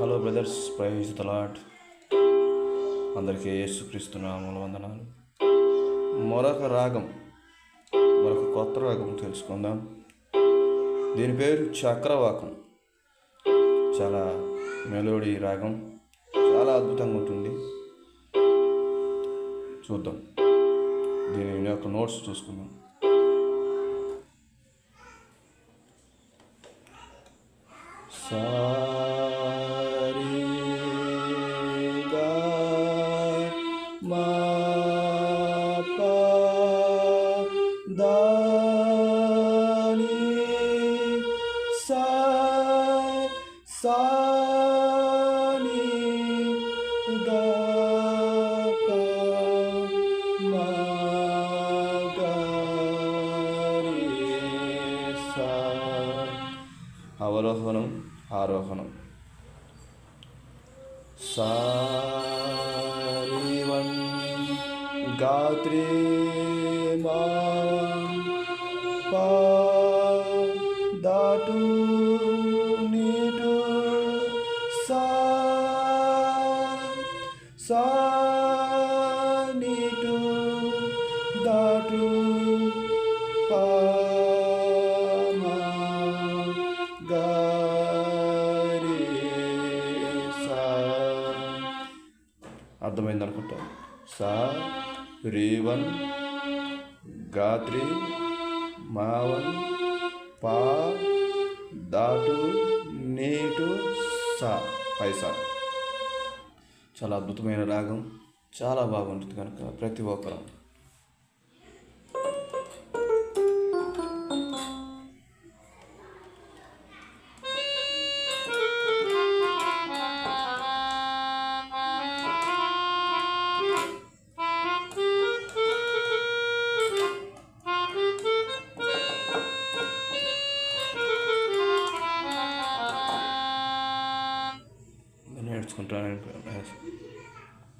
Hello brothers praise తలాట్ అందరికీ యేసుక్రీస్తు నామముల వందనాలు. మరొక రాగం మరొక కొత్త రాగం తెలుసుకుందాం. దీని పేరు చక్రవాకం. చాలా మెలోడీ రాగం చాలా అద్భుతంగా ఉంటుంది. చూద్దాం. దీని యొక్క నోట్స్ చూసుకుందాం. సా అవరోహణం ఆరోహణం సారీవం గాత్రీ దాటు నీటు సా సా నీటు దాటు పా అర్థమైంది అనుకుంటా సా రేవన్ గాత్రి మావన్ పా దాటు నేటు సా. పైసా చాలా అద్భుతమైన రాగం. చాలా బాగుంటుంది కనుక ప్రతి ఒక్కరూ. నేర్చుకుంటానని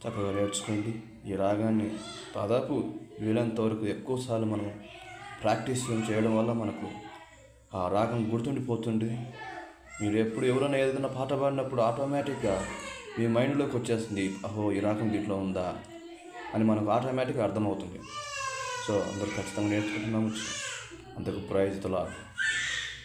చక్కగా నేర్చుకోండి. ఈ రాగాన్ని దాదాపు వీలంత వరకు ఎక్కువసార్లు మనం ప్రాక్టీస్ చేయడం వల్ల మనకు ఆ రాగం గుర్తుండిపోతుంది. మీరు ఎప్పుడు ఎవరైనా ఏదైనా పాట పాడినప్పుడు ఆటోమేటిక్గా మీ మైండ్లోకి వచ్చేస్తుంది అహో ఈ రాగం దీంట్లో ఉందా? అని మనకు ఆటోమేటిక్గా అర్థమవుతుంది. సో అందరూ ఖచ్చితంగా నేర్చుకుంటున్నాము. అందుకు ప్రైజ్